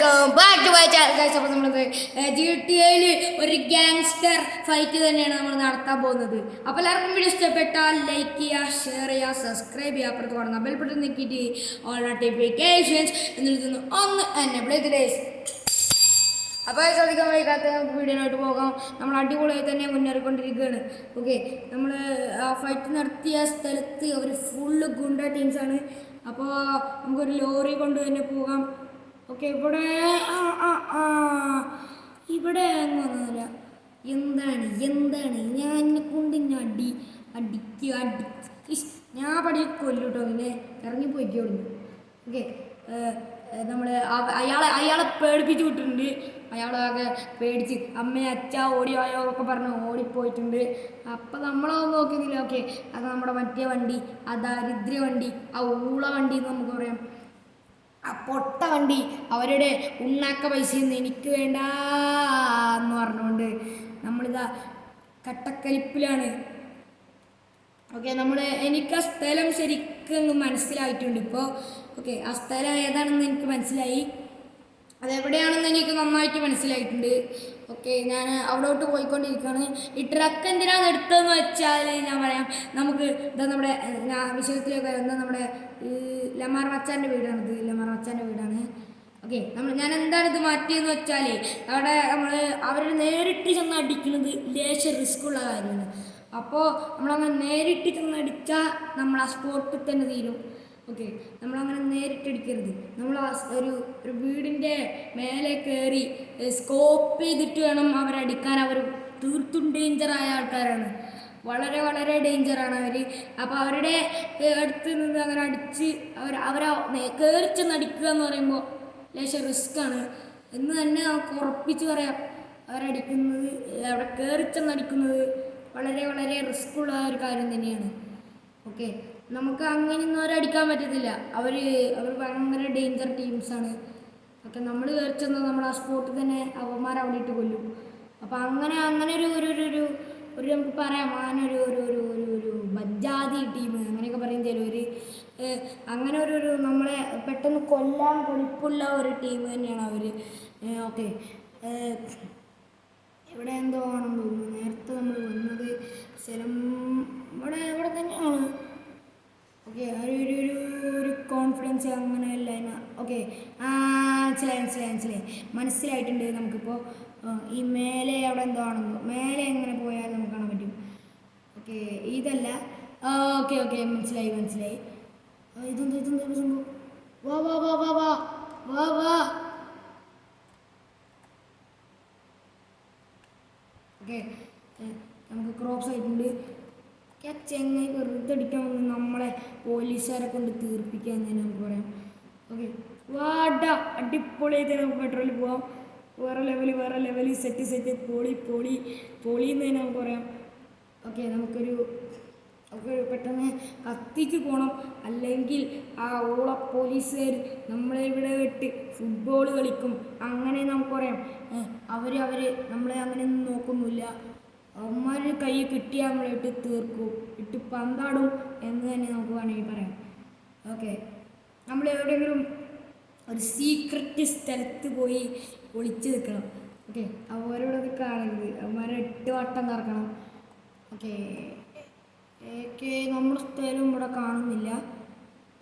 Welcome back to my guys അപ്പോൾ നമ്മൾ G T എയിൽ ഒരു ഗാങ്സ്റ്റർ ഫൈറ്റ് തന്നെയാണ് നമ്മൾ നടത്താൻ പോകുന്നത്. അപ്പോൾ എല്ലാവർക്കും വീഡിയോ ഇഷ്ടപ്പെട്ടാൽ ലൈക്ക് ചെയ്യുക ഷെയർ ചെയ്യുക സബ്സ്ക്രൈബ് ചെയ്യുക. അപ്പുറത്ത് കാണുന്ന ബെൽ ബട്ടൺ നിൽക്കിയിട്ട് ഓൾ നോട്ടിഫിക്കേഷൻസ് എന്നിട്ട് ഒന്ന് എന്നെ ഡേയ്സ് അപ്പോൾ ശ്രദ്ധിക്കാൻ വൈകാത്ത നമുക്ക് വീഡിയോയിലോട്ട് പോകാം. നമ്മൾ അടിപൊളിയായി തന്നെ മുന്നേറിക്കൊണ്ടിരിക്കുകയാണ്. ഓക്കെ നമ്മൾ ആ ഫൈറ്റ് നടത്തിയ സ്ഥലത്ത് അവർ ഫുള്ള് ഗുണ്ട ടീംസാണ് അപ്പോൾ നമുക്കൊരു ലോറി കൊണ്ട് തന്നെ പോകാം. ഓക്കെ ഇവിടെ ആ ആ ഇവിടെ വന്നില്ല എന്താണ് എന്താണ്? ഞാൻ എന്നെ കൊണ്ട് ഞാൻ അടി അടിക്ക് അടി. ഞാൻ പടി കൊല്ലൂട്ടോ പിന്നെ പോയിക്കോ ഓക്കെ നമ്മൾ അയാളെ അയാളെ പേടിപ്പിച്ച് വിട്ടിട്ടുണ്ട്. അയാളൊക്കെ പേടിച്ച്. അമ്മയെ അച്ഛ ആയോ ഒക്കെ പറഞ്ഞ് ഓടിപ്പോയിട്ടുണ്ട്. അപ്പം നമ്മളൊന്നും നോക്കുന്നില്ല ഓക്കെ അത് നമ്മുടെ മറ്റേ വണ്ടി ആ ദാരിദ്ര്യ വണ്ടി ആ ഊള വണ്ടി എന്ന് നമുക്ക് പറയാം. ആ പൊട്ട വണ്ടി അവരുടെ ഉണ്ണാക്ക പൈസയൊന്നും എനിക്ക് വേണ്ട എന്ന് പറഞ്ഞുകൊണ്ട് നമ്മളിതാ കട്ടക്കലിപ്പിലാണ്. ഓക്കെ നമ്മൾ എനിക്ക് ആ സ്ഥലം ശരിക്കും മനസ്സിലായിട്ടുണ്ട് ഇപ്പോൾ ഓക്കെ ആ സ്ഥലം ഏതാണെന്ന് എനിക്ക് മനസ്സിലായി. അതെവിടെയാണെന്ന് എനിക്ക് നന്നായിട്ട് മനസ്സിലായിട്ടുണ്ട്. ഓക്കെ ഞാൻ അവിടോട്ട് പോയിക്കൊണ്ടിരിക്കുകയാണ്. ഈ ട്രക്ക് എന്തിനാണ് എടുത്തതെന്ന് വെച്ചാൽ ഞാൻ പറയാം. നമുക്ക് ഇതാ നമ്മുടെ വിഷയത്തിലൊക്കെ എന്താ നമ്മുടെ ഈ ലമാർ മച്ചാന്റെ വീടാണ് ഇത്. ലമാർ മച്ചാന്റെ വീടാണ്. ഓക്കെ നമ്മൾ ഞാൻ എന്താണ് ഇത് മാറ്റിയെന്ന് വെച്ചാൽ അവിടെ നമ്മൾ അവരെ നേരിട്ട് ചെന്ന് അടിക്കുന്നത് ലേശ റിസ്ക് ഉള്ള കാര്യമാണ്. അപ്പോൾ നമ്മളങ്ങനെ നേരിട്ട് ചെന്ന് അടിച്ചാൽ നമ്മൾ ആ സ്പോട്ടിൽ തന്നെ തീരും. ഓക്കെ നമ്മളങ്ങനെ നേരിട്ടടിക്കരുത് നമ്മൾ ഒരു ഒരു വീടിന്റെ മേലെ കയറി സ്കോപ്പ് ചെയ്തിട്ട് വേണം അവരടിക്കാൻ. അവർ തീർത്തും ഡേഞ്ചറായ ആൾക്കാരാണ്. വളരെ വളരെ ഡേഞ്ചറാണ് അവർ അപ്പോൾ അവരുടെ അടുത്ത് നിന്ന് അങ്ങനെ അടിച്ച് അവർ അവരെ കയറി ചെന്ന് അടിക്കുക എന്ന് പറയുമ്പോൾ ലേശം റിസ്ക്കാണ് എന്ന് തന്നെ നമുക്ക് ഉറപ്പിച്ച് പറയാം. അവരടിക്കുന്നത് അവിടെ കയറി ചെന്ന് അടിക്കുന്നത് വളരെ വളരെ റിസ്ക്കുള്ള ഒരു കാര്യം തന്നെയാണ്. ഓക്കെ നമുക്ക് അങ്ങനെയൊന്നും അടിക്കാൻ പറ്റത്തില്ല. അവർ അവർ ഭയങ്കര ഡേഞ്ചർ ടീംസാണ് ഒക്കെ നമ്മൾ കയറിച്ചെന്നാൽ നമ്മൾ ആ സ്പോട്ടിൽ തന്നെ അവന്മാർ അവിടെ ഇട്ട് കൊല്ലും. അപ്പോൾ അങ്ങനെ അങ്ങനെ ഒരു ഒരു ഒരു ഒരു ഒരു നമുക്ക് പറയാം. അങ്ങനെ ഒരു ഒരു ഒരു ഒരു ഒരു ബജാതി ടീം അങ്ങനെയൊക്കെ പറയും ചില ഒരു അങ്ങനെ ഒരു ഒരു നമ്മളെ പെട്ടെന്ന് കൊല്ലാൻ കൊഴുപ്പുള്ള ഒരു ടീം തന്നെയാണ് അവർ ഓക്കെ. ഇവിടെ എന്തോ ആണെന്ന് തോന്നുന്നു. നേരത്തെ നമ്മൾ വന്നത് സ്ഥലം ഇവിടെ ഇവിടെ തന്നെയാണ്. ഓക്കെ ഒരു ഒരു ഒരു കോൺഫിഡൻസ് അങ്ങനെ അല്ല ഓക്കെ ആ മനസ്സിലായി മനസ്സിലായി മനസ്സിലായി. മനസ്സിലായിട്ടുണ്ട് നമുക്കിപ്പോൾ ഈ മേലെ അവിടെ എന്തോ ആണെന്നോ. മേലെ എങ്ങനെ പോയാൽ നമുക്ക് കാണാൻ പറ്റും. ഓക്കെ ഇതല്ല. ഓക്കെ ഓക്കെ മനസ്സിലായി മനസ്സിലായി. ഇതെന്താ ഇതെന്താ സംഭവം? വാ വാ വാ വാ വാ. വാ വാ. ഓക്കെ നമുക്ക് ക്രോപ്സ് ആയിട്ടുണ്ട്. ആ ചെങ്ങായി വെറുതെ അടിക്കാൻ വന്ന് നമ്മളെ പോലീസുകാരെ കൊണ്ട് തീർപ്പിക്കാൻ തന്നെ നമുക്ക് പറയാം ഓക്കെ. വാട. അടിപൊളിയായിട്ട് നമുക്ക് പെട്രോളിൽ പോവാം. വേറെ ലെവൽ വേറെ ലെവൽ സെറ്റ് സെറ്റ് പോളി പോളി പോളി എന്ന് തന്നെ നമുക്ക് പറയാം ഓക്കെ നമുക്കൊരു നമുക്ക് പെട്ടെന്ന് കത്തിച്ച് പോകണം അല്ലെങ്കിൽ ആ ഓള പോലീസുകാർ നമ്മളെ ഇവിടെ വിട്ട് ഫുട്ബോൾ കളിക്കും. അങ്ങനെ നമുക്ക് പറയാം അവർ അവർ നമ്മളെ അങ്ങനെ ഒന്നും നോക്കുന്നില്ല. അവന്മാർ കൈ കിട്ടിയാൽ നമ്മളെ ഇട്ട് തീർക്കും. ഇട്ട് പന്താടും എന്ന് തന്നെ നമുക്ക് വേണമെങ്കിൽ പറയാം. ഓക്കെ നമ്മൾ എവിടെയെങ്കിലും ഒരു സീക്രട്ട് സ്ഥലത്ത് പോയി ഒളിച്ച് നിൽക്കണം ഓക്കെ അവരോടൊക്കെ കാണരുത്. അവന്മാരെ എട്ട് വട്ടം കറക്കണം. ഓക്കെ ഓക്കെ നമ്മുടെ സ്ഥലം ഇവിടെ കാണുന്നില്ല.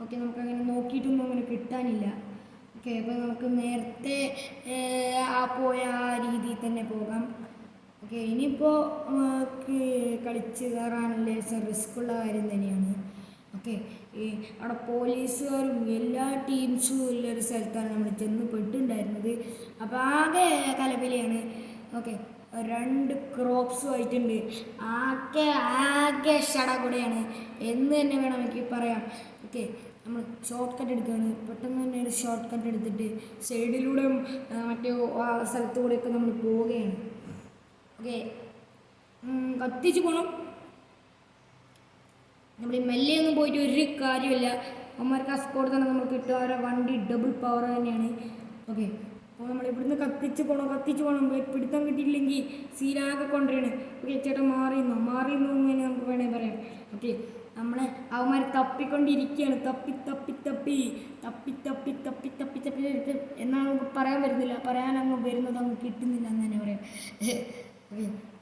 ഓക്കെ നമുക്കങ്ങനെ നോക്കിയിട്ടൊന്നും അങ്ങനെ കിട്ടാനില്ല. ഓക്കെ അപ്പോൾ നമുക്ക് നേരത്തെ ആ പോയ ആ രീതിയിൽ തന്നെ പോകാം. ഓക്കെ ഇനിയിപ്പോൾ കളിച്ച് കയറാനുള്ള റിസ്ക് റിസ്ക്കുള്ള കാര്യം തന്നെയാണ്. ഓക്കെ ഈ അവിടെ പോലീസുകാരും എല്ലാ ടീംസും ഉള്ള ഒരു സ്ഥലത്താണ് നമ്മൾ ചെന്ന് പെട്ടുണ്ടായിരുന്നത് അപ്പോൾ ആകെ കലപിലയാണ്. ഓക്കെ രണ്ട് ക്രോപ്സും ആയിട്ടുണ്ട്. ആകെ ആകെ ഷടകുടയാണ്. എന്ന് തന്നെ വേണം എനിക്ക് പറയാം. ഓക്കെ നമ്മൾ ഷോർട്ട് കട്ട് എടുക്കുകയാണ്. പെട്ടെന്ന് തന്നെ ഒരു ഷോർട്ട് കട്ട് എടുത്തിട്ട് സൈഡിലൂടെ മറ്റേ ആ സ്ഥലത്തൂടെയൊക്കെ നമ്മൾ പോവുകയാണ്. ഓക്കെ കത്തിച്ച് പോകണം നമ്മൾ മെല്ലെയൊന്നും പോയിട്ട് ഒരു കാര്യമില്ല അമ്മമാർക്ക് ആ സ്പോട്ട് തന്നെ നമുക്ക് കിട്ടുക അവരുടെ വണ്ടി ഡബിൾ പവർ തന്നെയാണ്. ഓക്കെ അപ്പോൾ നമ്മൾ ഇവിടുന്ന് കത്തിച്ച് പോകണം കത്തിച്ച് പോകണം പിടുത്തം കിട്ടിയില്ലെങ്കിൽ സീലാകെ കൊണ്ടുവരണം ഓക്കെ ചേട്ടാ മാറിയെന്നോ മാറിയെന്നോ എന്ന് നമുക്ക് വേണമെങ്കിൽ പറയാം. ഓക്കെ നമ്മളെ അവന്മാർ തപ്പിക്കൊണ്ടിരിക്കുകയാണ്. തപ്പി തപ്പി തപ്പി. തപ്പി തപ്പി തപ്പി തപ്പി തപ്പി എന്നാണ് നമുക്ക് പറയാൻ വരുന്നില്ല പറയാൻ അങ്ങ് വരുന്നത് അങ്ങ് കിട്ടുന്നില്ല എന്ന് തന്നെ പറയാം.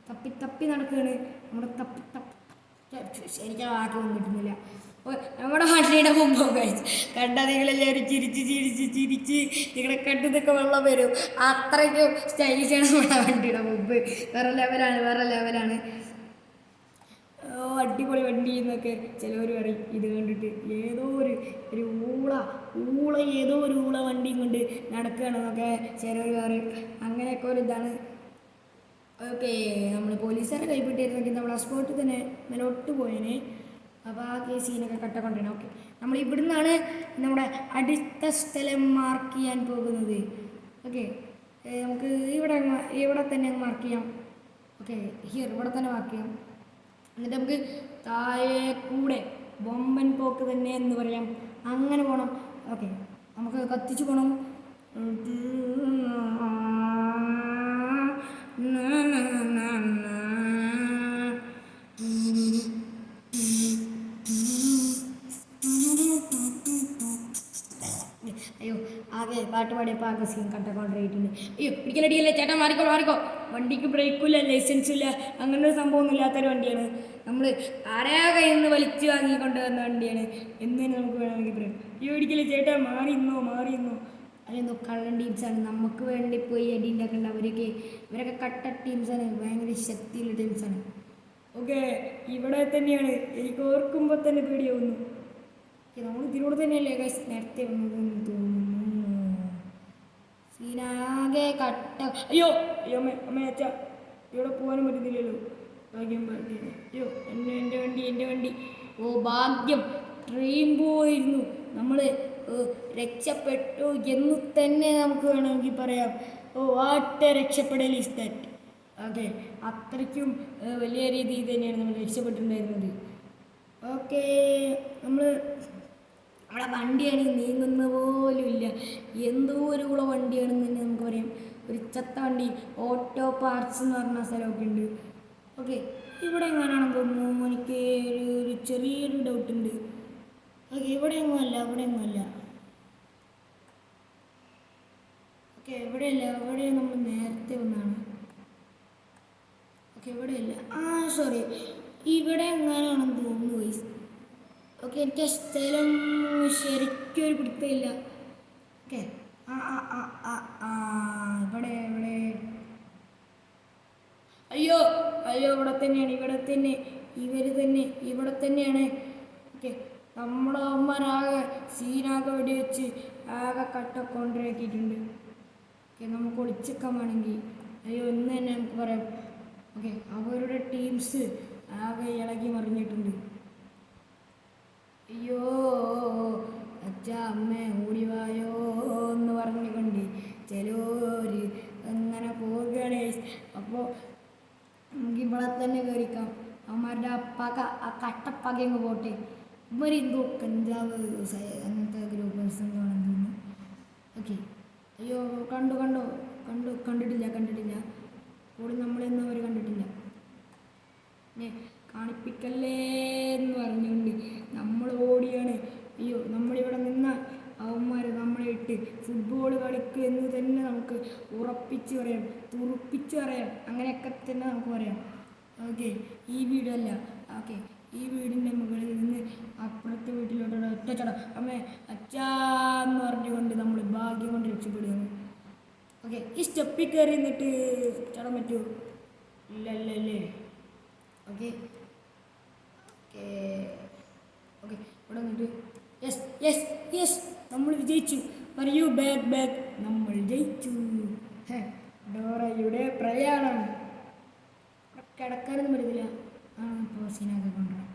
തപ്പി തപ്പി നടക്കുകയാണ് നമ്മുടെ തപ്പി തപ്പി ശരിക്കും വാക്കൊന്നും കിട്ടുന്നില്ല ഓ, നമ്മുടെ വണ്ടിയുടെ മുമ്പ് കഴിച്ച് കണ്ട നിങ്ങളെല്ലാവരും ചിരിച്ച് ചിരിച്ച് ചിരിച്ച് നിങ്ങളെ കണ്ടതൊക്കെ വെള്ളം വരും. അത്രയ്ക്കും സ്റ്റൈലിഷാണ് നമ്മുടെ വണ്ടിയുടെ മുമ്പ്. വേറെ ലെവലാണ് വേറെ ലെവലാണ് ഓ അടിപൊളി വണ്ടി എന്നൊക്കെ ചിലവർ പറയും. ഇത് കണ്ടിട്ട് ഏതോ ഒരു ഒരു ഊള ഊള ഏതോ ഒരു ഊള വണ്ടിയും കൊണ്ട് നടക്കുകയാണെന്നൊക്കെ ചിലവർ പറയും. അങ്ങനെയൊക്കെ ഒരു ഇതാണ്. ഓക്കെ നമ്മൾ പോലീസുകാരെ കൈപ്പെട്ടിരുന്നെങ്കിൽ നമ്മൾ ആ സ്പോട്ടിൽ തന്നെ മേലോട്ട് പോയേനെ. അപ്പോൾ ആ കേസ് സീനൊക്കെ കട്ടക്കൊണ്ടേനെ ഓക്കെ നമ്മൾ ഇവിടുന്നാണ് നമ്മുടെ അടുത്ത സ്ഥലം മാർക്ക് ചെയ്യാൻ പോകുന്നത്. ഓക്കെ നമുക്ക് ഇവിടെ ഇവിടെ തന്നെ മാർക്ക് ചെയ്യാം. ഓക്കെ ഹിയർ ഇവിടെ തന്നെ മാർക്ക് ചെയ്യാം. എന്നിട്ട് നമുക്ക് താഴെ കൂടെ ബൊമ്പൻ പോക്ക് തന്നെ എന്ന് പറയാം. അങ്ങനെ പോകണം ഓക്കെ നമുക്ക് കത്തിച്ച് പോകണം ആകെ ഇപ്പോൾ സീൻ കട്ടക്കൊണ്ടിരിക്കുന്നു അയ്യോ പിടിക്കലടിയല്ലേ ചേട്ടാ മാറിക്കോ മാറിക്കോ. വണ്ടിക്ക് ബ്രേക്കില്ല ലൈസൻസ് ഇല്ല. അങ്ങനെ ഒരു സംഭവമൊന്നും ഇല്ലാത്തൊരു വണ്ടിയാണ്. നമ്മൾ ആരാ കയ്യിൽ നിന്ന് വലിച്ചു വാങ്ങി കൊണ്ടുവന്ന വണ്ടിയാണ്. എന്ന് തന്നെ നമുക്ക് വേണമെങ്കിൽ പറയാം അയ്യോ പിടിക്കലേ ചേട്ടാ? മാറി ഇന്നോ മാറി ഇന്നോ അതെന്തോ കള്ളൻ ടീംസാണ് നമുക്ക് വേണ്ടി പോയി അടി ഉണ്ടാക്കേണ്ട അവരൊക്കെ ഇവരൊക്കെ കട്ട ടീംസാണ് ഭയങ്കര ശക്തിയുള്ള ടീംസാണ് ഓക്കെ ഇവിടെ തന്നെയാണ്. എനിക്ക് ഓർക്കുമ്പോൾ തന്നെ പേടിയാവുന്നു. നമ്മൾ ഇതിലൂടെ തന്നെയല്ലേ നേരത്തെ വന്നതെന്ന് തോന്നുന്നു. കട്ട അയ്യോ അയ്യോ അമ്മ അച്ഛ ഇവിടെ പോകാനും പറ്റുന്നില്ലല്ലോ. ഭാഗ്യം ഭാഗ്യം. അയ്യോ എന്നെ എന്റെ വണ്ടി എന്റെ വണ്ടി. ഓ ഭാഗ്യം. ട്രെയിൻ പോയിരുന്നു. നമ്മൾ രക്ഷപ്പെട്ടു എന്ന് തന്നെ നമുക്ക് വേണമെങ്കിൽ പറയാം. ഓ വാട്ട് രക്ഷപ്പെടൽ ഇസ് ദാറ്റ് ഓക്കെ അത്രയ്ക്കും വലിയ രീതിയിൽ തന്നെയാണ് നമ്മൾ രക്ഷപ്പെട്ടിട്ടുണ്ടായിരുന്നത്. ഓക്കേ നമ്മൾ നമ്മുടെ വണ്ടിയാണെങ്കിൽ നീങ്ങുന്ന പോലും ഇല്ല എന്തോ ഒരു ഉള്ള വണ്ടിയാണെന്ന് തന്നെ നമുക്ക് പറയാം. ഒരു ചത്ത വണ്ടി ഓട്ടോ പാർട്സ് എന്ന് പറഞ്ഞ സ്ഥലമൊക്കെ ഉണ്ട്. ഓക്കെ ഇവിടെ എങ്ങനെയാണെന്ന് തോന്നുന്നു? എനിക്ക് ഒരു ചെറിയൊരു ഡൗട്ട് ഉണ്ട്. ഓക്കെ ഇവിടെ എങ്ങും അല്ല ഇവിടെ എങ്ങും അല്ല. ഓക്കെ ഇവിടെയല്ല ഇവിടെ നമ്മൾ നേരത്തെ വന്നാണ്. ഓക്കെ ഇവിടെയല്ല ആ സോറി ഇവിടെ എങ്ങനെയാണെന്ന് തോന്നുന്നു വൈസ് ഓക്കെ എനിക്ക് സ്ഥലം ശരിക്കും ഒരു പിടുത്തമില്ല ഓക്കെ ആ ആ ആ ആ ഇവിടെ ഇവിടെ. അയ്യോ അയ്യോ ഇവിടെ തന്നെയാണ് ഇവിടെ തന്നെ. ഇവർ തന്നെ ഇവിടെ തന്നെയാണ്. ഓക്കെ നമ്മുടെ അമ്മരാകെ സീനാകെ വെടിവെച്ച് ആകെ കട്ട കൊണ്ടുവരാക്കിയിട്ടുണ്ട് ഓക്കെ നമുക്ക് ഒളിച്ചേക്കാൻ വേണമെങ്കിൽ. അയ്യോ ഒന്ന് തന്നെ നമുക്ക് പറയാം. ഓക്കെ അവരുടെ ടീംസ് ആകെ ഇളകി മറിഞ്ഞിട്ടുണ്ട്. അയ്യോ അച്ഛ അമ്മ ഓടിവായോ എന്ന് പറഞ്ഞുകൊണ്ട് ചിലര് അങ്ങനെ പോവുകയാണ്. അപ്പോൾ നമുക്ക് ഇവിടെ തന്നെ കയറിക്കാം അവന്മാരുടെ അപ്പ ആ കട്ടപ്പക അങ്ങ് പോട്ടെ എന്തോ കഞ്ചാവ് അങ്ങനത്തെ ഗ്രൂപ്പേഴ്സ് എന്താണെന്ന് തോന്നുന്നു. ഓക്കെ. അയ്യോ കണ്ടു കണ്ടു കണ്ടു കണ്ടിട്ടില്ല കണ്ടിട്ടില്ല. കൂടെ നമ്മളെന്നും അവർ കണ്ടിട്ടില്ല. കാണിപ്പിക്കല്ലേ എന്ന് പറഞ്ഞുകൊണ്ട് നമ്മൾ ഓടിയാണ്. അയ്യോ നമ്മളിവിടെ നിന്ന. അവന്മാർ നമ്മളെ ഇട്ട് ഫുട്ബോൾ കളിക്കുക എന്ന് തന്നെ നമുക്ക് ഉറപ്പിച്ച് പറയാം. തുറപ്പിച്ച് പറയാം. അങ്ങനെയൊക്കെ തന്നെ നമുക്ക് പറയാം. ഓക്കെ ഈ വീടല്ല ഓക്കെ ഈ വീടിന്റെ മുകളിൽ നിന്ന് അപ്പുറത്തെ വീട്ടിലോട്ട് ഒറ്റച്ചട അമ്മേ അച്ഛാ എന്ന് പറഞ്ഞുകൊണ്ട് നമ്മൾ ഭാഗ്യം കൊണ്ട് രക്ഷപ്പെടുകയാണ് ഓക്കെ ഈ സ്റ്റെപ്പിൽ കയറി നിന്നിട്ട് ചടം പറ്റുമോ ഇല്ല ഇല്ല ഓക്കെ ഓക്കെ ഓക്കെ ഇവിടെ വന്നിട്ട് യെസ് യെസ് യെസ് നമ്മൾ വിജയിച്ചു. പറയൂ ബാക്ക് ബാക്ക്. നമ്മൾ ജയിച്ചു. ഡോറയുടെ പ്രയാണം. കിടക്കാനൊന്നും പറ്റത്തില്ല. ആണ് ഇപ്പോൾ സീനാക്കി കൊണ്ടുവരാം.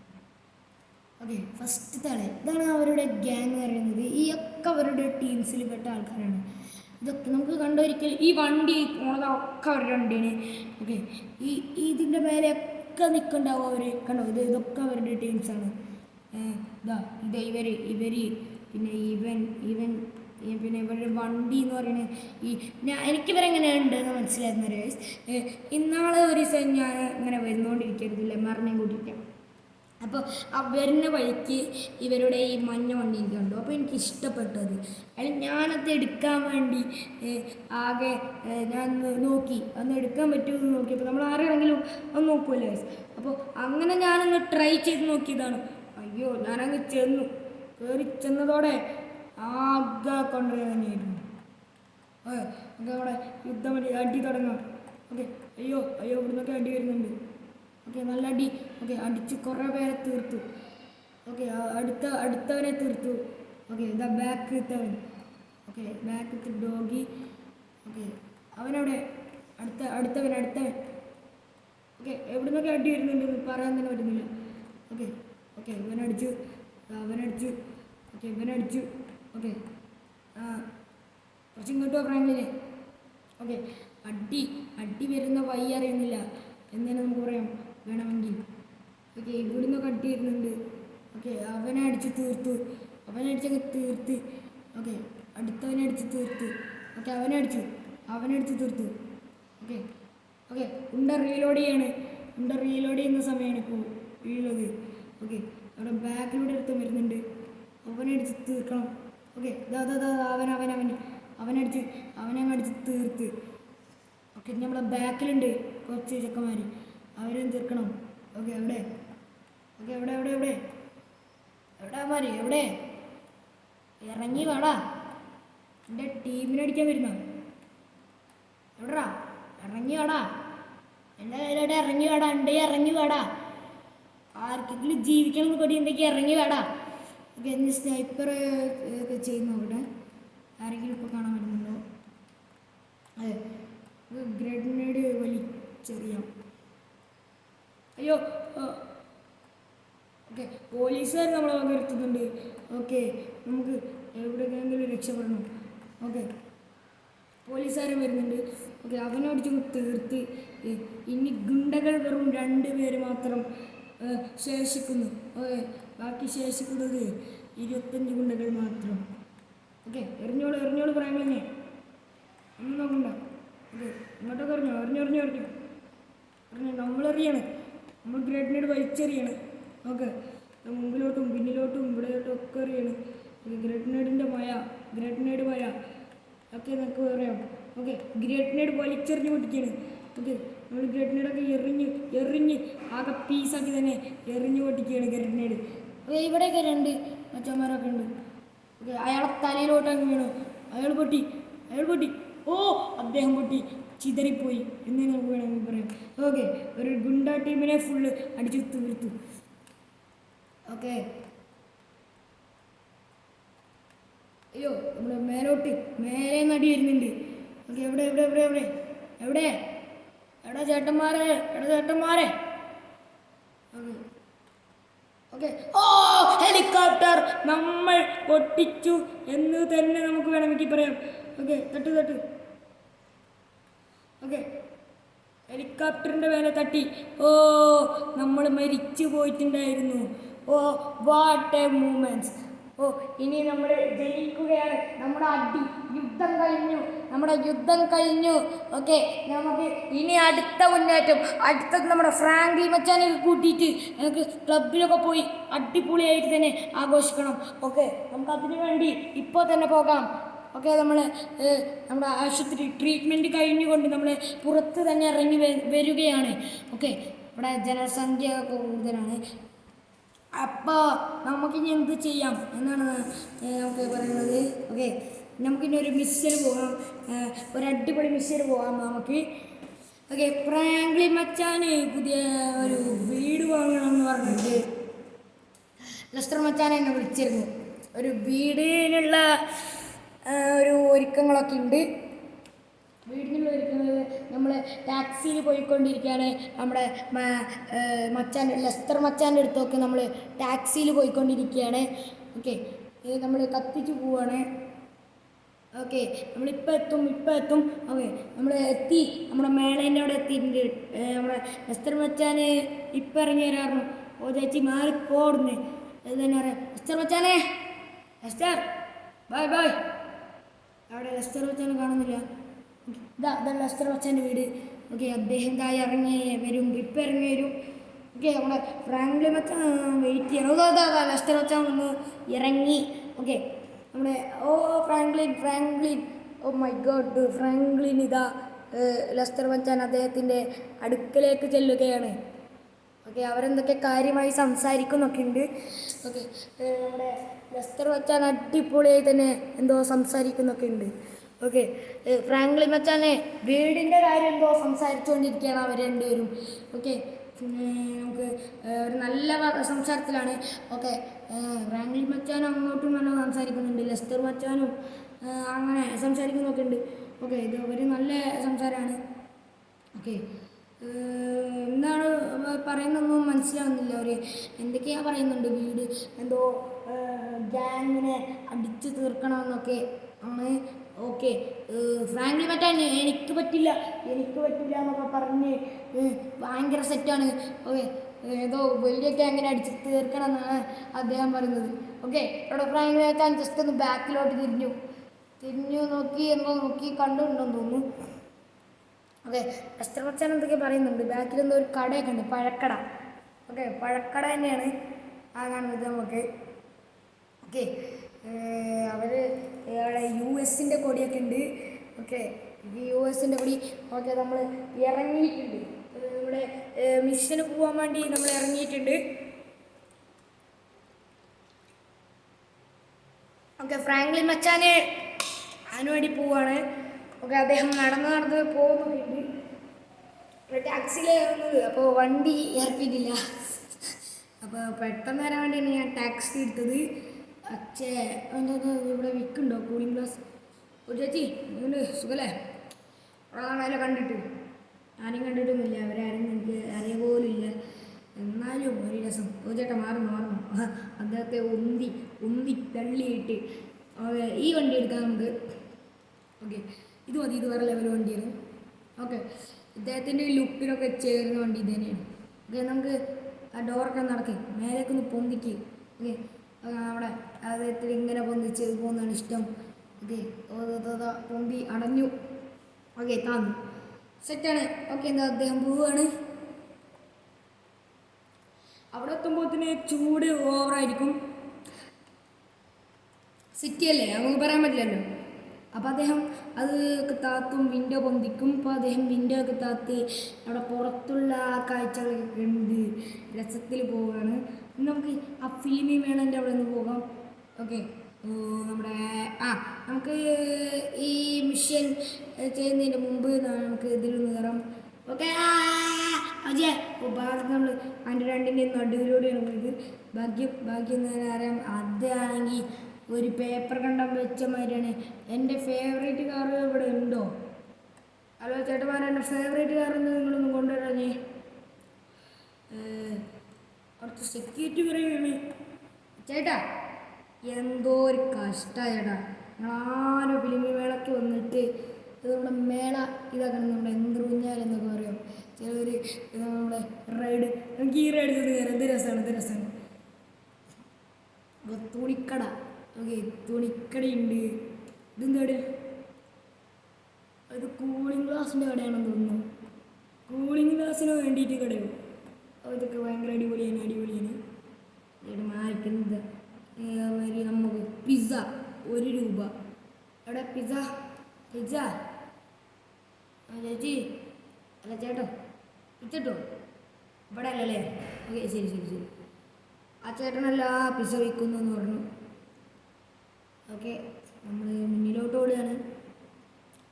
ഓക്കെ ഫസ്റ്റ് തളെ. ഇതാണ് അവരുടെ ഗ്യാങ് പറയുന്നത്. ഈ ഒക്കെ അവരുടെ ടീംസിൽ പെട്ട ആൾക്കാരാണ്. ഇതൊക്കെ നമുക്ക് കണ്ടൊരിക്കൽ ഈ വണ്ടി പോണതൊക്കെ അവരുടെ വണ്ടിയാണ്. ഓക്കെ ഈ ഇതിന്റെ ഇതിന്റെ മേലെയൊക്കെ നിൽക്കണ്ടാവും അവർ കണ്ടോ? ഇത് ഇതൊക്കെ അവരുടെ ടീംസാണ് ഇതാ ഇതാ ഇവർ ഇവർ പിന്നെ ഇവൻ ഇവൻ പിന്നെ ഇവരുടെ വണ്ടി എന്ന് പറയുന്നത് ഈ ഞാൻ എനിക്കിവരെങ്ങനെ ഉണ്ടെന്ന് മനസ്സിലായിരുന്ന ഇന്നാളെ ഒരു ദിവസം ഞാൻ ഇങ്ങനെ വരുന്നുകൊണ്ടിരിക്കരുതില്ല മരണയും കൂട്ടിയിട്ട്. അപ്പോൾ വരുന്ന വഴിക്ക് ഇവരുടെ ഈ മഞ്ഞ വണ്ടി എനിക്ക് കണ്ടു അപ്പോൾ എനിക്ക് ഇഷ്ടപ്പെട്ടത് അതിൽ ഞാനത് എടുക്കാൻ വേണ്ടി ആകെ ഞാൻ നോക്കി. അന്ന് എടുക്കാൻ പറ്റുമെന്ന് നോക്കിയപ്പോൾ നമ്മൾ ആരാണെങ്കിലും ഒന്ന് നോക്കുമല്ലോ അപ്പോൾ അങ്ങനെ ഞാനൊന്ന് ട്രൈ ചെയ്ത് നോക്കിയതാണ്. അയ്യോ ഞാനങ്ങ് ചെന്നു. കയറി ചെന്നതോടെ ആകെ കൊണ്ടുവരാൻ തന്നെയായിരുന്നു ഓക്കെ അവിടെ യുദ്ധം അടി തുടങ്ങാം ഓക്കെ. അയ്യോ അയ്യോ ഇവിടുന്നൊക്കെ അടി വരുന്നുണ്ട്. ഓക്കെ നല്ല അടി. ഓക്കെ അടിച്ച് കുറേ പേരെ തീർത്തു. ഓക്കെ അടുത്ത അടുത്തവനെ തീർത്തു. ഓക്കെ ഇതാ ബാക്ക് ഇത്തവൻ ഓക്കെ ബാക്ക് ഡോഗി ഓക്കെ അവനവിടെ അടുത്ത അടുത്തവൻ അടുത്തവൻ. ഓക്കെ എവിടെ നിന്നൊക്കെ അടി വരുന്നുണ്ട് പറയാൻ തന്നെ പറ്റുന്നില്ല. ഓക്കെ ഓക്കെ ഇവനടിച്ചു അവനടിച്ചു ഓക്കെ ഇവനടിച്ചു ഓക്കെ ആ കുറച്ച് ഇങ്ങോട്ട് ഫ്രാങ്ക്ലിനെ ഓക്കെ അടി അടി വരുന്ന വഴി അറിയുന്നില്ല. നമുക്ക് പറയാം? വേണമെങ്കിൽ. ഓക്കെ ഇവിടുന്നൊക്കെ കട്ട് ചെയ്യുന്നുണ്ട്. ഓക്കെ അവനെ അടിച്ച് തീർത്തു. അവനെ അടിച്ചൊക്കെ തീർത്ത്. ഓക്കെ അടുത്തവനെ അടിച്ച് തീർത്ത്. ഓക്കെ അവനെ അടിച്ചു. അവനെ അടിച്ച് തീർത്തു. ഓക്കെ ഓക്കെ ഉണ്ട റീലോഡ് ചെയ്യാണ്. ഉണ്ട റീലോഡ് ചെയ്യുന്ന സമയമാണ് ഇപ്പോൾ വീഴുന്നത് ഓക്കെ അവിടെ ബാക്കിലൂടെ അടുത്ത് വരുന്നുണ്ട്. അവനെ അടിച്ച് തീർക്കണം. ഓക്കെ ഇതാ ദാ ദാ അവൻ അവൻ അവൻ. അവനടിച്ച് അവനെ അടിച്ച് തീർത്ത്. ഓക്കെ ഇനി നമ്മളെ ബാക്കിലുണ്ട് കുറച്ച് ചെക്കന്മാർ അവരെയും തീർക്കണം. ഓക്കെ എവിടെ? ഓക്കെ എവിടെ എവിടെ എവിടെ? എവിടെ മാറി എവിടെ? ഇറങ്ങി വേടാ. എന്റെ ടീമിനടിക്കാൻ വരുന്ന? എവിടാ? ഇറങ്ങി വേടാ. എന്റെ കയ്യിലോട്ട് ഇറങ്ങി വേടാ. എന്റെ ഇറങ്ങി വേടാ. ആർക്കെങ്കിലും ജീവിക്കണം കൊടി എന്തൊക്കെ ഇറങ്ങി വേടാ. ഓക്കെ സ്നൈപ്പർ ഒക്കെ ചെയ്യുന്നു അവിടെ ആരെങ്കിലും ഇപ്പോൾ കാണാൻ പറ്റുന്നുണ്ടോ അതെ ഗ്രനേഡ് വലിച്ചെറിയാം അയ്യോ ഓക്കെ പോലീസുകാർ നമ്മളെ വകരുത്തുന്നുണ്ട് ഓക്കെ നമുക്ക് എവിടെയെങ്കിലും രക്ഷപ്പെടണം. ഓക്കെ പോലീസുകാരൻ വരുന്നുണ്ട്. ഓക്കെ അവനോടിച്ച് തീർത്ത് ഇനി ഗുണ്ടകൾ വെറും രണ്ട് പേര് മാത്രം ശേഷിക്കുന്നു. ഓക്കെ ബാക്കി ശേഷിക്കുന്നത് ഇരുപത്തഞ്ച് ഗുണ്ടകൾ മാത്രം. ഓക്കെ എറിഞ്ഞോളൂ എറിഞ്ഞോളൂ പറയാങ്ങളെ ഒന്നും നോക്കണ്ട. ഓക്കെ ഇങ്ങോട്ടൊക്കെ എറിഞ്ഞോ? എറിഞ്ഞോ എറിഞ്ഞോ എറിഞ്ഞോ. എറിഞ്ഞോ നമ്മളെറിയാണ്. നമ്മൾ ഗ്രേഡിനോട് വലിച്ചെറിയാണ്. ഓക്കെ മുമ്പിലോട്ടും പിന്നിലോട്ടും ഇവിടെയോട്ടും ഒക്കെ എറിയാണ് ഗ്രേറ്റ്നേഡിന്റെ മഴ ഗ്രേറ്റ്നേഡ് മഴ. ഒക്കെ നമുക്ക് പറയാം. ഓക്കെ ഗ്രേറ്റ്നേഡ് വലിച്ചെറിഞ്ഞ് പൊട്ടിക്കാണ്. ഓക്കെ നമ്മൾ ഗ്രേറ്റ്നേഡൊക്കെ എറിഞ്ഞ് എറിഞ്ഞ് ആകെ പീസാക്കി തന്നെ എറിഞ്ഞ് പൊട്ടിക്കുകയാണ് ഗ്രേറ്റ്നേഡ് ഓക്കെ ഇവിടെയൊക്കെ രണ്ട് മച്ചന്മാരൊക്കെ ഉണ്ട്. ഓക്കെ അയാളെ തലയിലോട്ടങ്ങ് വീണു. അയാൾ പൊട്ടി അയാൾ പൊട്ടി. ഓ അദ്ദേഹം പൊട്ടി. ചിതറിപ്പോയി. എന്നേ നമുക്ക് വേണമെങ്കിൽ പറയാം. ഓക്കെ ഒരു ഗുണ്ട ടീമിനെ ഫുള്ള് അടിച്ചു തീർത്തു. ഓക്കെ. അയ്യോ നമ്മുടെ മേലോട്ട് മേലെ നടി വരുന്നുണ്ട്. ഓക്കെ എവിടെ എവിടെ എവിടെ എവിടെ? എവിടെ? എടാ ചേട്ടന്മാരെ എടാ ചേട്ടന്മാരെ. ഓക്കെ. ഓക്കെ. ഓ ഹെലികോപ്റ്റർ നമ്മൾ പൊട്ടിച്ചു എന്ന് തന്നെ നമുക്ക് വേണമെങ്കിൽ പറയാം. ഓക്കെ തട്ട് തട്ട്. ഓക്കെ. ഹെലികോപ്റ്ററിന്റെ മേലെ തട്ടി. ഓ നമ്മൾ മരിച്ചു പോയിട്ടുണ്ടായിരുന്നു. ഓ വാട്ട് എ മൂമെന്റ്സ് ഓ ഇനി നമ്മൾ ജയിക്കുകയാണ്. നമ്മുടെ അടി യുദ്ധം കഴിഞ്ഞു. നമ്മുടെ യുദ്ധം കഴിഞ്ഞു. ഓക്കെ നമുക്ക് ഇനി അടുത്ത മുന്നേറ്റം. അടുത്തത് നമ്മുടെ ഫ്രാങ്കി മച്ചാനെ കൂട്ടിയിട്ട് നമുക്ക് ക്ലബിലൊക്കെ പോയി അടിപൊളിയായിട്ട് തന്നെ ആഘോഷിക്കണം. ഓക്കെ നമുക്ക് അതിനു വേണ്ടി ഇപ്പോൾ തന്നെ പോകാം. ഓക്കെ നമ്മൾ നമ്മുടെ ആശുപത്രി ട്രീറ്റ്മെന്റ് കഴിഞ്ഞുകൊണ്ട് നമ്മൾ പുറത്ത് തന്നെ ഇറങ്ങി വരികയാണ്. ഓക്കെ ഇവിടെ ജനസംഖ്യ കൂടുതലാണ്. അപ്പോൾ നമുക്കിനി എന്ത് ചെയ്യാം? എന്നാണ് നമുക്ക് പറയുന്നത്. ഓക്കെ. നമുക്കിനി ഒരു മിസ്സിന് പോകാം ഒരു അടിപൊളി മിസ്സിന് പോകാം നമുക്ക്. ഓക്കെ. പ്രാങ്ക്ലി മച്ചാന് പുതിയ ഒരു വീട് വാങ്ങണം എന്ന് പറഞ്ഞിട്ട് ലസ്റ്റർ മച്ചാൻ എന്നെ വിളിച്ചിരുന്നു. ഒരു വീടിനുള്ള ഒരു ഒരുക്കങ്ങളൊക്കെ ഉണ്ട്. വീടിനുള്ള ഒരുക്കങ്ങൾ നമ്മൾ ടാക്സിയിൽ പോയിക്കൊണ്ടിരിക്കുകയാണ്. നമ്മുടെ മച്ചാന്റെ ലെസ്റ്റർ മച്ചാന്റെ അടുത്തൊക്കെ നമ്മൾ ടാക്സിയിൽ പോയിക്കൊണ്ടിരിക്കുകയാണ്. ഓക്കെ. ഇത് നമ്മൾ കത്തിച്ച് പോവാണ്. ഓക്കെ. നമ്മളിപ്പോൾ എത്തും ഇപ്പോൾ എത്തും. ഓക്കെ. നമ്മൾ എത്തി. നമ്മുടെ മേളേന്റെ അവിടെ എത്തിയിട്ടുണ്ട്. നമ്മുടെ ലെസ്റ്റർ മച്ചാൻ ഇപ്പം ഇറങ്ങി വരാറുണ്ട്. ഓ ചേച്ചി മാറിപ്പോടുന്നു അത് തന്നെ പറയാം. ലെസ്റ്റർ മച്ചാനേ. ലെസ്റ്റർ. Bye bye. അവിടെ ലെസ്റ്റർ മച്ചാനെ കാണുന്നില്ല. ഇതാ ഇതാ ലെസ്റ്റർ മച്ചാന്റെ വീട്. ഓക്കെ അദ്ദേഹം ഇതായി ഇറങ്ങി വരും ഇപ്പം ഇറങ്ങി വരും. ഓക്കെ നമ്മുടെ ഫ്രാങ്ക്ലിൻ മച്ച വെയിറ്റ് ചെയ്യണം. അതോ അതാ ലസ്റ്റർ മച്ചാൻ ഒന്ന് ഇറങ്ങി. ഓക്കെ നമ്മുടെ ഓ Franklin Franklin oh my God Franklin ഇതാ ലസ്റ്റർ മച്ചാൻ അദ്ദേഹത്തിന്റെ അടുക്കലേക്ക് ചെല്ലുകയാണ്. ഓക്കെ അവരെന്തൊക്കെ കാര്യമായി സംസാരിക്കുന്നൊക്കെ ഉണ്ട്. ഓക്കെ നമ്മുടെ ലസ്റ്റർ മച്ചാൻ അടിപൊളിയായി തന്നെ എന്തോ സംസാരിക്കുന്നൊക്കെ ഉണ്ട്. ഓക്കെ ഫ്രാങ്ക്ലിൻ മച്ചാനെ വീടിന്റെ കാര്യം എന്തോ സംസാരിച്ചുകൊണ്ടിരിക്കുകയാണ് അവർ രണ്ടുപേരും. ഓക്കെ നമുക്ക് ഒരു നല്ല സംസാരത്തിലാണ്. ഓക്കെ ഫ്രാങ്ക്ലിൻ മച്ചാനും അങ്ങോട്ടും നല്ല സംസാരിക്കുന്നുണ്ട്. ലെസ്റ്റർ മച്ചാനും അങ്ങനെ സംസാരിക്കുന്നൊക്കെ ഉണ്ട്. ഓക്കെ ഇത് ഒരു നല്ല സംസാരമാണ്. ഓക്കെ എന്താണ് പറയുന്നൊന്നും മനസ്സിലാവുന്നില്ല അവർ എന്തൊക്കെയാ പറയുന്നുണ്ട് വീട്? എന്തോ ഗ്യാങ്ങിനെ അടിച്ചു തീർക്കണമെന്നൊക്കെ. ആണ് ഓക്കെ. ഫ്രാങ്ക്ലി പറ്റാൻ എനിക്ക് പറ്റില്ല. എനിക്ക് പറ്റില്ല എന്നൊക്കെ പറഞ്ഞ് ഭയങ്കര സെറ്റാണ് ഓക്കെ ഏതോ വലിയൊക്കെ അങ്ങനെ അടിച്ച് തീർക്കണം എന്നാണ് അദ്ദേഹം പറയുന്നത്. ഓക്കെ ഇവിടെ ഫ്രാങ്ക്ലി പറ്റാൻ ജസ്റ്റ് ഒന്ന് ബാക്കിലോട്ട് തിരിഞ്ഞു. തിരിഞ്ഞു നോക്കി എന്നോ നോക്കി കണ്ടുണ്ടെന്ന് തോന്നുന്നു. ഓക്കെ അസ്ത്രമച്ചാൻ എന്തൊക്കെ പറയുന്നുണ്ട്? ബാക്കിൽ എന്തോ ഒരു കടയൊക്കെ ഉണ്ട്. പഴക്കട. ഓക്കെ പഴക്കട തന്നെയാണ്. ആ കാണുന്നത് നമുക്ക്. ഓക്കെ അവർ അവിടെ യു എസിന്റെ കൊടിയൊക്കെ ഉണ്ട്. ഓക്കെ. യു എസിന്റെ കൊടി ഓക്കെ നമ്മൾ ഇറങ്ങിയിട്ടുണ്ട്. നമ്മുടെ മിഷന് പോകാൻ വേണ്ടി നമ്മൾ ഇറങ്ങിയിട്ടുണ്ട്. ഓക്കെ ഫ്രാങ്ക്ലിൻ മച്ചാന് അതിനുവേണ്ടി പോവാണ്. ഓക്കെ അദ്ദേഹം നടന്ന് നടന്ന് പോകുന്നുണ്ട്. ഇറങ്ങുന്നത് അപ്പോൾ വണ്ടി ഇറക്കിയിട്ടില്ല. അപ്പോൾ പെട്ടെന്ന് വരാൻ വേണ്ടിയാണ് ഞാൻ ടാക്സി എടുത്തത്. അച്ഛേ അത് ഇവിടെ വിൽക്കുന്നുണ്ടോ? കൂളിംഗ് ഗ്ലാസ് ഒരു ചേച്ചി ഇങ്ങനെ സുഖല്ലേ? ആണല്ലോ കണ്ടിട്ട്. ആരെയും കണ്ടിട്ടൊന്നുമില്ല. അവരാരും എനിക്ക് അറിയ പോലും ഇല്ല എന്നാലും ഒരു രസം. ഒരു ചേട്ടാ മാറുന്നു ആ, അദ്ദേഹത്തെ ഉന്തി ഉന്തി തള്ളിയിട്ട് ഈ വണ്ടി എടുക്കാം നമുക്ക് ഓക്കെ. ഇത് മതി ഇത് വേറെ ലെവൽ വണ്ടിയാണ്. ഓക്കെ. ഇദ്ദേഹത്തിന്റെ ലുക്കിനൊക്കെ ചേരുന്ന വണ്ടി ഇത് തന്നെയാണ്. ഓക്കെ നമുക്ക് ആ ഡോറൊക്കെ നടക്കി. മേലേക്ക് ഒന്ന് പൊന്തിക്ക്. ഓക്കെ. നമ്മുടെ അദ്ദേഹത്തിന് ഇങ്ങനെ പൊന്തിച്ച് പോകുന്നതാണ് ഇഷ്ടം. ഓക്കെ പൊന്തി അടഞ്ഞു. ഓക്കെ താന്നു. സെറ്റാണ് ഓക്കെ എന്താ അദ്ദേഹം പോവുകയാണ്. അവിടെ എത്തുമ്പോഴത്തേന് ചൂട് ഓവറായിരിക്കും സിറ്റി അല്ലേ നമുക്ക് പറയാൻ പറ്റില്ലല്ലോ. അപ്പോൾ അദ്ദേഹം അത് താത്തും വിൻഡോ പൊന്തിക്കും. അപ്പോൾ അദ്ദേഹം വിൻഡോ ഒക്കെ താത്തി അവിടെ പുറത്തുള്ള ആ കാഴ്ചകളൊക്കെ കണ്ട് രസത്തിൽ പോവുകയാണ്. നമുക്ക് ആ ഫിലിമി മേളന്റെ അവിടെ നിന്ന് പോകാം ഓക്കെ. നമ്മുടെ ആ നമുക്ക് ഈ മിഷൻ ചെയ്യുന്നതിന് മുമ്പ് നമുക്ക് ഇതിലൊന്ന് കയറാം ഓക്കെ അജയ് ഭാഗത്ത് നമ്മൾ അതിന്റെ രണ്ടിന്റെ നടുവിലൂടെയാണ് പോയത്. ഭാഗ്യം ഭാഗ്യം എന്ന് പറയാം അതാണെങ്കിൽ ഒരു പേപ്പർ കണ്ടം വെച്ച മാതിരിയാണ്. എന്റെ ഫേവറേറ്റ് കാർ ഇവിടെ ഉണ്ടോ? ഹലോ ചേട്ടന്മാരെ എന്റെ ഫേവറേറ്റ് കാർ എന്ന് നിങ്ങളൊന്ന് കൊണ്ടുവരാഞ്ഞേ കുറച്ച് സെക്യൂരിറ്റി പറയുകയാണ് ചേട്ടാ എന്തോ ഒരു കഷ്ടമായടാ ഞങ്ങളാരോ ഫിലിമി മേളയ്ക്ക് വന്നിട്ട് നമ്മുടെ മേള ഇതാക്കണം നമ്മുടെ എന്തൊഞ്ഞാൽ എന്നൊക്കെ പറയും. ചിലവർ നമ്മുടെ റൈഡ് നമുക്ക് ഈ റൈഡ് ചെയ്ത് കയറാം എന്ത് രസമാണ് എന്ത് രസമാണ്. അപ്പോൾ തുണിക്കട. ഓക്കെ തുണിക്കടയുണ്ട്. ഇതെന്താ അത് കൂളിംഗ് ഗ്ലാസിന്റെ കടയാണെന്ന് തോന്നുന്നു. കൂളിംഗ് ഗ്ലാസിന് വേണ്ടിയിട്ട് കടയോ? അപ്പോൾ ഇതൊക്കെ ഭയങ്കര അടിപൊളിയാണ് അടിപൊളിയാണ്. ഇവിടെ മാറിക്കുന്നത് മാതിരി നമുക്ക് പിസ്സ ഒരു രൂപ. എവിടെ? പിസ്സ? പിസ്സ? ചേച്ചി. അല്ല ചേട്ടോ. പിച്ചട്ടോ ഇവിടെ അല്ലല്ലേ? ഓക്കെ ശരി ശരി ശരി. ആ ചേട്ടനല്ല പിസ്സ വയ്ക്കുന്നു എന്ന് പറഞ്ഞു. ഓക്കെ നമ്മൾ മുന്നിലോട്ട് ഓടുകയാണ്.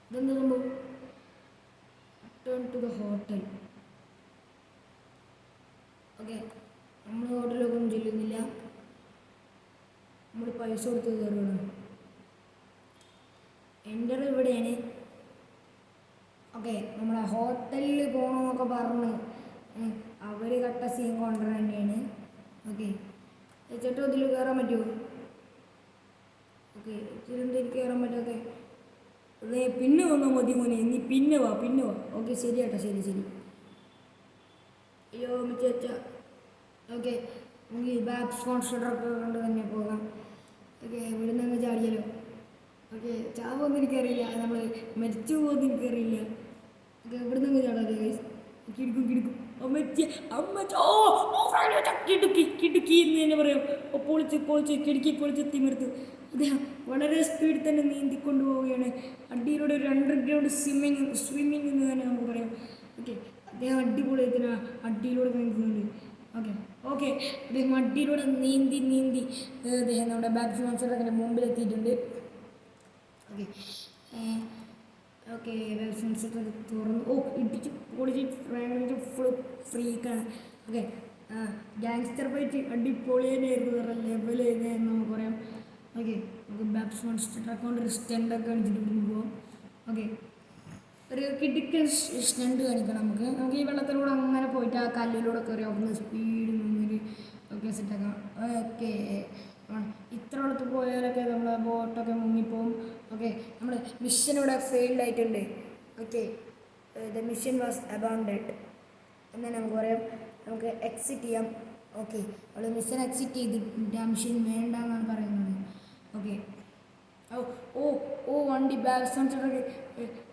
ഇതെന്താ സംഭവം? Turn to the hotel okay നമ്മൾ ഹോട്ടലിലൊന്നും ചെല്ലുന്നില്ല. നമ്മൾ പൈസ കൊടുത്ത് കയറുകയാണ് എന്റെ ഇവിടെയാണ്. ഓക്കെ നമ്മളെ ഹോട്ടലിൽ പോകണമെന്നൊക്കെ പറഞ്ഞ് അവർ കട്ട സീൻ കൊണ്ടുവരാൻ തന്നെയാണ്. ഓക്കെ ചേട്ടോ ഇതിൽ കയറാൻ പറ്റുമോ ഓക്കെ ഇതിലെന്താ എനിക്ക് കയറാൻ പറ്റുമൊക്കെ അതേ പിന്നെ വന്നാൽ മതി മോനെ നീ പിന്നെ വാ പിന്നെ വാ. ഓക്കെ ശരി ചേട്ടാ ശരി ശരി. അയ്യോ മിച്ച ഓക്കെ നമുക്ക് ഈ ബാക്ക് സ്പോൺസറൊക്കെ കൊണ്ട് തന്നെ പോകാം. ഓക്കെ ഇവിടെ നിന്ന് ചാടിയാലോ? ഓക്കെ ചാവൊന്നും എനിക്കറിയില്ല. നമ്മൾ മരിച്ചു പോകുമെന്ന് എനിക്കറിയില്ല. ഓക്കെ ഇവിടെ നിന്ന് ചാടാം ഗൈസ് കിടുക്കും അമ്മച്ചി അമ്മച്ച കിടുക്കി കിടുക്കി എന്ന് തന്നെ പറയാം. പൊളിച്ച് പൊളിച്ച് കിടുക്കി പൊളിച്ച് തിമിർത്തു അദ്ദേഹം വളരെ സ്പീഡിൽ തന്നെ നീന്തിക്കൊണ്ട് പോവുകയാണ്. അടിയിലൂടെ ഒരു അണ്ടർഗ്രൗണ്ട് സ്വിമ്മിങ് സ്വിമ്മിങ് എന്ന് തന്നെ നമുക്ക് പറയാം. ഓക്കെ അദ്ദേഹം അടിപൊളി തന്നെ അടിയിലൂടെ നീന്തുന്നുണ്ട്. ഓക്കെ ഓക്കെ അദ്ദേഹം അടിയിലൂടെ നീന്തി നീന്തി അദ്ദേഹം നമ്മുടെ ബാക്ക് മുമ്പിൽ മുമ്പിലെത്തിയിട്ടുണ്ട്. ഓക്കെ ഓക്കെ സെൻസർ തുറന്നു. ഓ ഇടിച്ച് പൊളിച്ച് ഭയങ്കര ഫുൾ ഫ്രീക്കാണ് ഓക്കെ ഗാങ്സ്റ്റർ ഫൈറ്റ് അടിപൊളി തന്നെയായിരുന്നു. വേറെ ലെവൽ എന്ന് നമുക്ക് പറയാം. ഓക്കെ നമുക്ക് ബാക്ക് സ്പോൺസർ അക്കൗണ്ട് കാണിച്ചിട്ട് ഇവിടുന്ന് പോവാം. ഓക്കെ ഒരു കിടുക്കൻ സ്റ്റണ്ട് കാണിക്കണം നമുക്ക്. നമുക്ക് ഈ വെള്ളത്തിലൂടെ അങ്ങനെ പോയിട്ട് ആ കല്ലിലൂടെ കയറി അവിടുന്ന് സ്പീഡ് മുന്നിൽ ഒക്കെ സെറ്റാക്കാം ഓക്കെ ഇത്ര അടുത്ത് പോയാലൊക്കെ നമ്മൾ ബോട്ടൊക്കെ മുങ്ങിപ്പോവും. ഓക്കെ നമ്മൾ മിഷൻ ഇവിടെ ഫെയിൽഡ് ആയിട്ടുണ്ട്. Okay the mission was abandoned എന്ന് നമുക്ക് പറയാം? നമുക്ക് എക്സിറ്റ് ചെയ്യാം. ഓക്കെ അവൾ മിഷൻ എക്സിറ്റ് ചെയ്തിട്ടുണ്ട് ആ മിഷൻ വേണ്ട പറയുന്നത് ഓക്കെ ഓ ഓ വണ്ടി ബാലൻസ്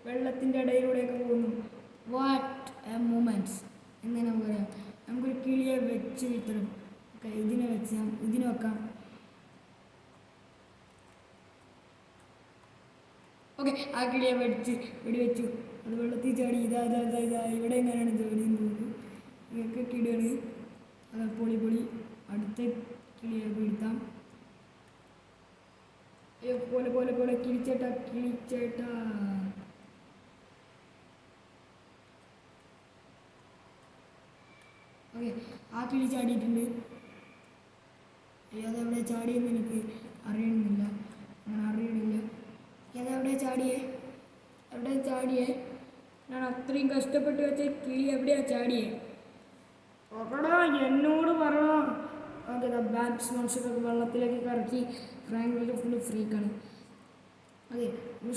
വെള്ളത്തിന്റെ ഇടയിലൂടെയൊക്കെ പോകുന്നു. വാട്ട് എ മൂമെന്റ്സ് എന്ന് നമുക്ക് പറയാം നമുക്കൊരു കിളിയെ വെച്ച് വിത്തണം ഓക്കെ ഇതിനെ വെച്ച് ഇതിനെ വെക്കാം. ഓക്കെ ആ കിളിയെ വെടിച്ച് വെടിവെച്ചു അത് വെള്ളത്തിൽ ചാടി. ഇതാ ഇതാ ഇതാ ഇതാ. ഇവിടെ എങ്ങനെയാണ് ജോലി തോന്നുന്നു ഇതൊക്കെ കിളിയാണ് അത് പൊളി പൊളി. അടുത്ത കിളിയെ വീഴ്ത്താം പോലെ പോലെ പോലെ കിളിച്ചേട്ടാ കിളിച്ചേട്ടാ. ഓക്കെ ആ കിളി ചാടിയിട്ടുണ്ട്. അയ്യോ അതെവിടെ ചാടിയെന്ന് എനിക്ക് അറിയണമെന്നില്ല. അങ്ങനെ അറിയണില്ല. അതെവിടെ ചാടിയേ? എവിടെ ചാടിയേ? ഞാൻ അത്രയും കഷ്ടപ്പെട്ട് വെച്ച കിളി എവിടെയാ ചാടിയേ? എന്നോട് പറയണോ? ഓക്കെ ബാറ്റ്സ് മനുഷ്യരൊക്കെ വെള്ളത്തിലേക്ക് കറക്കി ഫ്രാങ്കിലൊക്കെ ഫുള്ള് ഫ്രീക്കാണ് അതെ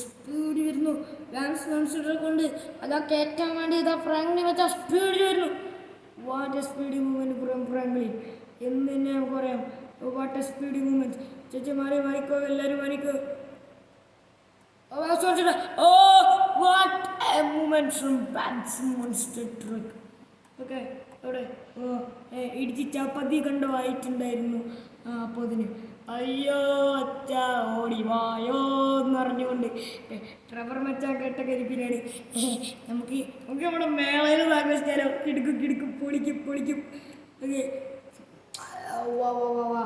സ്പീഡ് വരുന്നു. ബാറ്റ്സ് മനുഷ്യരെ കൊണ്ട് അതാ കയറ്റാൻ വേണ്ടി ഇതാ ഫ്രാങ്കിനെ വെച്ചാൽ സ്പീഡ് വരുന്നു. വാട്ട് സ്പീഡ് മൂവ്മെന്റ് പറയാം ഫ്രാങ്ക്ലിൻ എന്ന് തന്നെ നമുക്ക് പറയാം. വാട്ട് എ സ്പീഡ് മൂവ്മെന്റ് ചേച്ചി മാറി മാറിക്കോ എല്ലാവരും മാറിക്കോ. ഓ what a movement from Monster Truck. Okay ഏ, ഇടിച്ച് ചപ്പാത്തി കണ്ട് വായിട്ടുണ്ടായിരുന്നു അപ്പോൾ അതിന് അയ്യോ അച്ഛ ഓടി വായോ എന്ന് പറഞ്ഞുകൊണ്ട് ട്രവർ മച്ചാൻ കേട്ട കരിപ്പിനാണ് നമുക്ക് നമുക്ക് നമ്മുടെ മേളയിൽ ആഘോഷിച്ചാലോ കിടുക്കും കിടുക്കും പൊളിക്കും പൊളിക്കും. ഓക്കെ. വാ വാ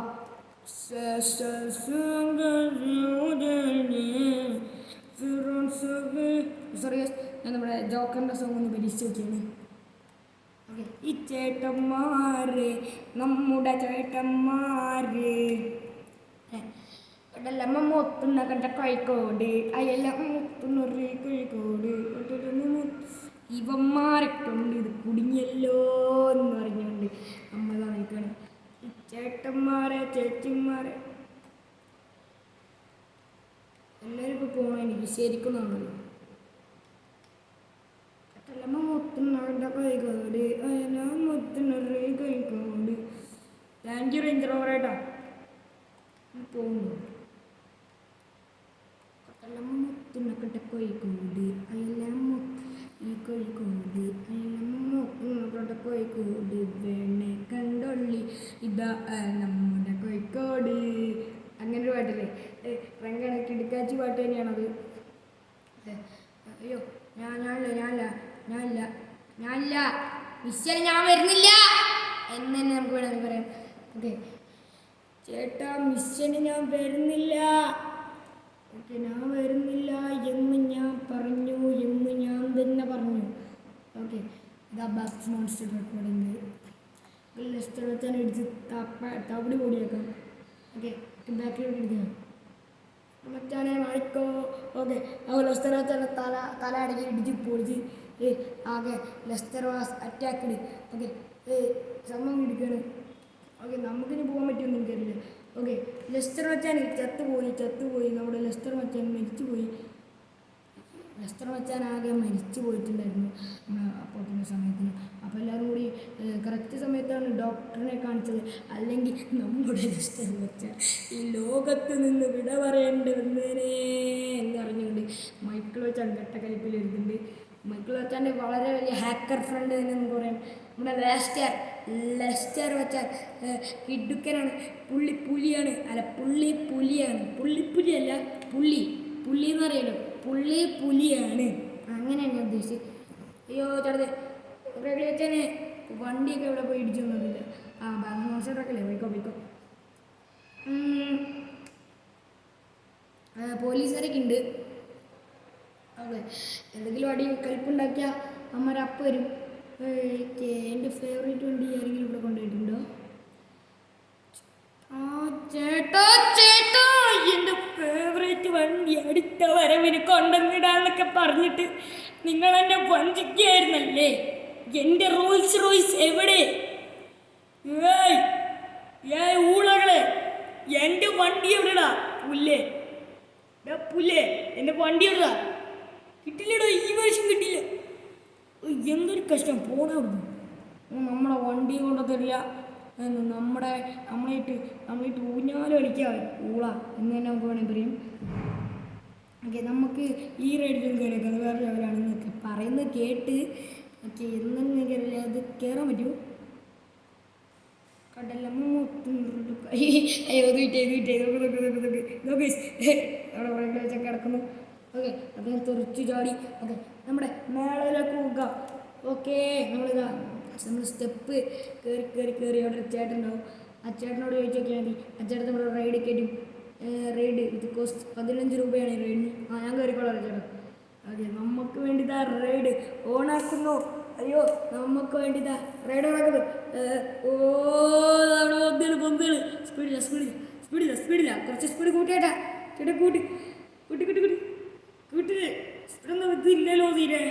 സോറി ഞാൻ നമ്മുടെ ജോക്കറിന്റെ സോങ് ഒന്ന് പരീക്ഷിച്ച് നോക്കിയാണ്. ഈ ചേട്ടന്മാര് നമ്മുടെ ചേട്ടന്മാര്. ഇടലമ്മ മുത്തുന്ന കണ്ട കോഴിക്കോട് അയെല്ലാം മുത്തുന്നൊരു കോഴിക്കോട് ഇവന്മാരെ കൊണ്ട് ഇത് കുടുങ്ങിയല്ലോ എന്ന് പറഞ്ഞുകൊണ്ട് നമ്മൾ നിൽക്കണം ഈ ചേട്ടന്മാരെ ചേച്ചിമാരെ എല്ലാവരും ഇപ്പോൾ പോകണം എനിക്ക് ശരിക്കും തോന്നുന്നു കട്ടലമ്മ മുത്തുന്നവരുടെ കൈകോട് അയന മുത്തുന്നവരുടെ കൈകോട് താങ്ക് യു റേഞ്ചർ ഓവറേട്ടാ പോകുന്നു കട്ടലമ്മ മുത്തുന്നക്കട്ട കോഴിക്കോട് അതെല്ലാം ഈ കോഴിക്കോട് അതെല്ലാം മുത്തുന്നക്കട്ട കോഴിക്കോട് വേണേ കണ്ടൊള്ളി. ഇതാ നമ്മുടെ കോഴിക്കോട് അങ്ങനെ ഒരു പാട്ടല്ലേ? ഭയങ്കര കിടക്കാച്ചി പാട്ട് തന്നെയാണത്. അയ്യോ ഞാൻ ഞാനല്ല ഞാനില്ല. ഞാനില്ല. ഞാനില്ല. മിസ്റ്റർ ഞാൻ വരുന്നില്ല. എന്ന് തന്നെ നമുക്ക് വേണമെങ്കിൽ പറയാം. ഓക്കെ. ചേട്ടാ മിസ്സിന് ഞാൻ വരുന്നില്ല. ഓക്കെ ഞാൻ വരുന്നില്ല എന്ന് ഞാൻ പറഞ്ഞു എന്ന് ഞാൻ തന്നെ പറഞ്ഞു. ഓക്കെ. ഇതാ മോൺസ്റ്റർ റെക്കോർഡിങ് ലെസ്റ്റർ വെച്ചാൽ ഇടിച്ച് തപ്പ തവിടി പൊടിയേക്കാം. ഓക്കെ. ബാക്കിലോട്ട് ഇടിക്കാം മറ്റാനെ മാണിക്കോ ഓക്കെ. അപ്പോൾ ലെസ്റ്റർ വെച്ചാൽ തല തല അടക്കി ഇടിച്ച് പൊളിച്ച് ആകെ ലെസ്റ്റർ വാസ് അറ്റാക്ക് ഓക്കെ. സംഭവം ഇടിക്കാണ്. ഓക്കെ നമുക്കിനി പോകാൻ പറ്റുമെന്ന് എനിക്കറിയില്ല. ഓക്കെ. ലെസ്റ്റർ മച്ചാൻ ചത്തുപോയി ചത്തുപോയി. നമ്മുടെ ലെസ്റ്റർ മച്ചാൻ മരിച്ചു പോയി ലെസ്റ്റർ വെച്ചാൽ ആകെ മരിച്ചു പോയിട്ടുണ്ടായിരുന്നു അപ്പോഴത്തെ സമയത്തിന്. അപ്പോൾ എല്ലാവരും കൂടി കറക്റ്റ് സമയത്താണ് ഡോക്ടറിനെ കാണിച്ചത്. അല്ലെങ്കിൽ നമ്മുടെ ലെസ്റ്റർ വെച്ചാൽ ഈ ലോകത്ത് നിന്ന് വിട പറയേണ്ടി എന്ന് അറിഞ്ഞുകൊണ്ട് മൈക്കിൾ വെച്ചാണ് ഘട്ടക്കലിപ്പിൽ എഴുതുന്നുണ്ട്. മൈക്കിൾ വെച്ചാന്റെ വളരെ വലിയ ഹാക്കർ ഫ്രണ്ട് തന്നെ നമുക്ക് പറയാം. നമ്മുടെ ലെസ്റ്റർ ലെസ്റ്റർ വെച്ചാൽ കിഡുക്കനാണ് പുള്ളി പുലിയാണ്. അല്ല പുള്ളി പുലിയാണ്. പുള്ളി പുലിയല്ല പുള്ളി. പുള്ളി എന്ന് പറയുമല്ലോ പുള്ളി പുലിയാണ്. അങ്ങനെ ഞാൻ ഉദ്ദേശിച്ചത്. അയ്യോ ചേട്ടത് വെച്ചാന് വണ്ടിയൊക്കെ ഇവിടെ പോയി ഇടിച്ചൊന്നുമില്ല ആ ബാങ്ക് അല്ലേ പോയിക്കോ പോയിക്കോ. പോലീസുകാരൊക്കെ ഉണ്ട്. അതെ എന്തെങ്കിലും അടി കൽപ്പുണ്ടാക്കിയാൽ അമ്മരപ്പ വരും. എന്റെ ഫേവറേറ്റ് വണ്ടി ആരെങ്കിലും ഇവിടെ കൊണ്ടുപോയിട്ടുണ്ടോ? ആ ചേട്ടാ ചേട്ടാ ഫേവറേറ്റ് വണ്ടി അടുത്ത വരവിന് കൊണ്ടുവന്നിടാന്നൊക്കെ പറഞ്ഞിട്ട് നിങ്ങൾ എന്നെ വഞ്ചിക്കുകയായിരുന്നല്ലേ? എന്റെ റോൾസ് റോയ്സ് എവിടെ? ഊളകളെ എന്റെ വണ്ടി എവിടെടാ? പുല്ലേ ഡാ പുല്ലേ എന്റെ വണ്ടി എവിടെടാ? കിട്ടില്ലടോ ഈ വർഷം കിട്ടില്ല. എന്തൊരു കഷ്ടം പോണ നമ്മളെ വണ്ടി കൊണ്ടു തരില്ല എന്ന് നമ്മുടെ നമ്മളായിട്ട് നമ്മളായിട്ട് ഊഞ്ഞാലും അടിക്കാൻ ഊള. എന്ന് തന്നെ നമുക്ക് വേണമെങ്കിൽ പറയും. ഓക്കെ നമുക്ക് ഈ റൈഡിലും കയറിയൊക്കെ അത് വേറെ ലെവലാണെന്നൊക്കെ പറയുന്നത് കേട്ട് ഓക്കെ എന്നും കയറില്ല അത് കയറാൻ പറ്റുമോ കിടക്കുന്നു. ഓക്കെ അദ്ദേഹം തെറിച്ചു ചാടി. ഓക്കെ നമ്മുടെ മേളയിലേക്ക് പോകുക ഓക്കെ നമ്മളിതാ. നമ്മൾ സ്റ്റെപ്പ് കയറി കയറി കയറി അവിടെ അച്ചേട്ടനുണ്ടാവും അച്ചേട്ടനോട് ഉണ്ടാവും. ആ ചേട്ടനോട് ചോദിച്ചു നോക്കിയാൽ മതി. ആ ചേട്ടൻ നമ്മുടെ റൈഡ് കയറ്റും. റൈഡ് ഇത് കോസ്റ്റ് പതിനഞ്ച് രൂപയാണ് ഈ റൈഡിന് ആ ഞാൻ കയറിക്കോളാം ചേട്ടാ. അതെ നമുക്ക് വേണ്ടി ഇതാ റൈഡ് ഓണാക്കുന്നു. അയ്യോ നമുക്ക് വേണ്ടി ഇതാ റൈഡ് ഓണാക്കുന്നു ഓ പൊന്തുകൾ പൊന്തൽ പൊന്തൽ സ്പീഡില്ല സ്പീഡില്ല സ്പീഡില്ല സ്പീഡില്ല കുറച്ച് സ്പീഡ് കൂട്ടിയേട്ടാ. ചേട്ടാ കൂട്ടി കൂട്ടി കൂട്ടി കൂട്ടി. കൂട്ടി സ്പീഡൊന്നും ഇതില്ലല്ലോ തീരെ.